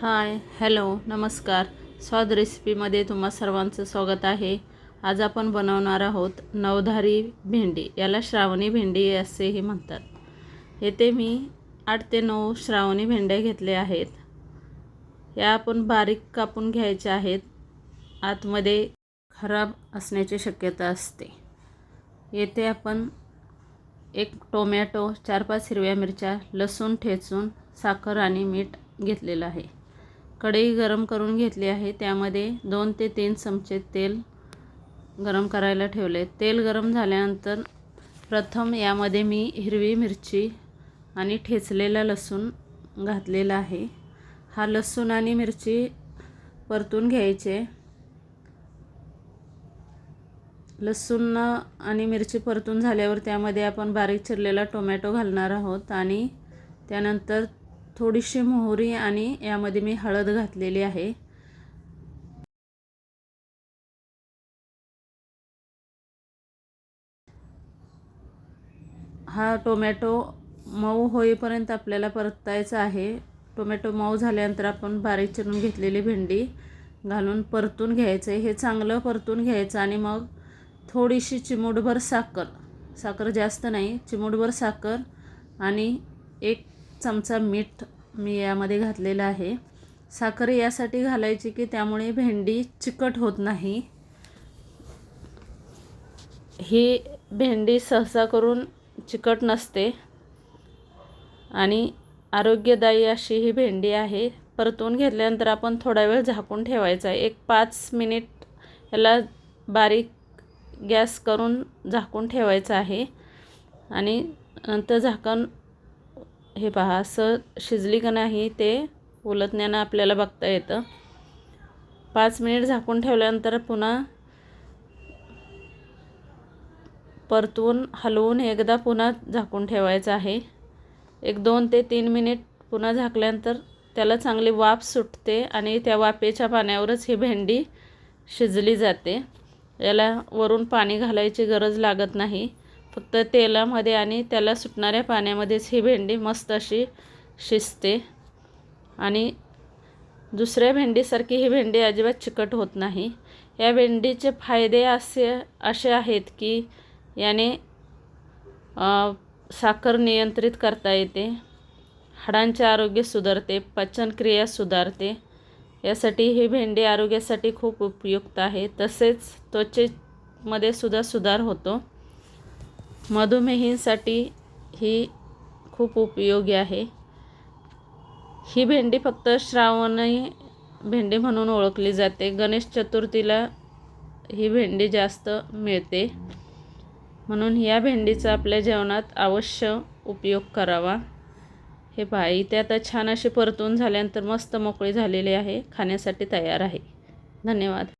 Hi hello नमस्कार. स्वाद रेसिपीमध्ये तुम्हा सर्वांचं स्वागत आहे. आज आपण बनवणार आहोत नवधारी भेंडी. याला श्रावणी भेंडी असेही म्हणतात. येथे मी आठ ते नऊ श्रावणी भेंड्या घेतल्या आहेत. या आपण बारीक कापून घ्यायच्या आहेत. आतमध्ये खराब असण्याची शक्यता असते. येथे आपण एक टोमॅटो चार पाच हिरव्या मिरच्या लसूण ठेचून साखर आणि मीठ घेतलेलं आहे. कढई गरम करून घेतली आहे. त्यामध्ये दोन ते तीन चमचे तेल गरम करायला ठेवले. तेल गरम झाल्यानंतर प्रथम यामध्ये मी हिरवी मिरची आणि ठेचलेला लसूण घातलेला आहे. हा लसूण आणि मिरची परतून घ्यायचे. लसूण आणि मिरची परतून झाल्यावर त्यामध्ये आपण बारीक चिरलेला टोमॅटो घालणार आहोत आणि त्यानंतर थोडीशी मोहरी आणि यामध्ये मी हळद घातलेली आहे. हा टोमॅटो मऊ होईपर्यंत आपल्याला परतायचा आहे. टोमॅटो मऊ झाल्यानंतर आपण बारीक चिरून घेतलेली भेंडी घालून परतून घ्यायचं. हे चांगलं परतून घ्यायचं आणि मग थोडीशी चिमूटभर साखर साखर जास्त नाही चिमूटभर साखर आणि एक चमचा मीठ मी यामध्ये घातलेलं आहे. साखर यासाठी घालायची की त्यामुळे भेंडी चिकट होत नाही. ही भेंडी सहसा करून चिकट नसते आणि आरोग्यदायी अशी ही भेंडी आहे. परतून घेतल्यानंतर आपण थोडा वेळ झाकून ठेवायचा. आहे एक पाच मिनिट याला बारीक गॅस करून झाकून ठेवायचं आहे. आणि नंतर झाकण हे पहा असं शिजली का नाही ते उलटण्यानं आपल्याला बघता येतं. पाच मिनिट झाकून ठेवल्यानंतर पुन्हा परतवून हलवून एकदा पुन्हा झाकून ठेवायचं आहे. एक दोन ते तीन मिनिट पुन्हा झाकल्यानंतर त्याला चांगली वाफ सुटते आणि त्या वाफेच्या पाण्यावरच ही भेंडी शिजली जाते. याला वरून पाणी घालायची गरज लागत नाही. फक्त तेलामध्ये आणि त्याला सुटणाऱ्या पाण्यामध्येच ही भेंडी मस्त अशी शिजते. आणि दुसऱ्या भेंडीसारखी ही भेंडी अजिबात चिकट होत नाही. या भेंडीचे फायदे असे असे आहेत की याने साखर नियंत्रित करता येते हाडांचे आरोग्य सुधारते पचनक्रिया सुधारते. यासाठी ही भेंडी आरोग्यासाठी खूप उपयुक्त आहे. तसेच त्वचेमध्ये सुद्धा सुधार होतो. मधुमेहींसाठी ही खूप उपयोगी आहे. ही भेंडी फक्त श्रावणी भेंडी म्हणून ओळखली जाते. गणेश चतुर्थीला ही भेंडी जास्त मिळते. म्हणून या भेंडीचा आपल्या जेवणात अवश्य उपयोग करावा. हे पहा इथे आता छान अशी परतून झाल्यानंतर मस्त मोकळी झालेली आहे. खाण्यासाठी तयार आहे. धन्यवाद.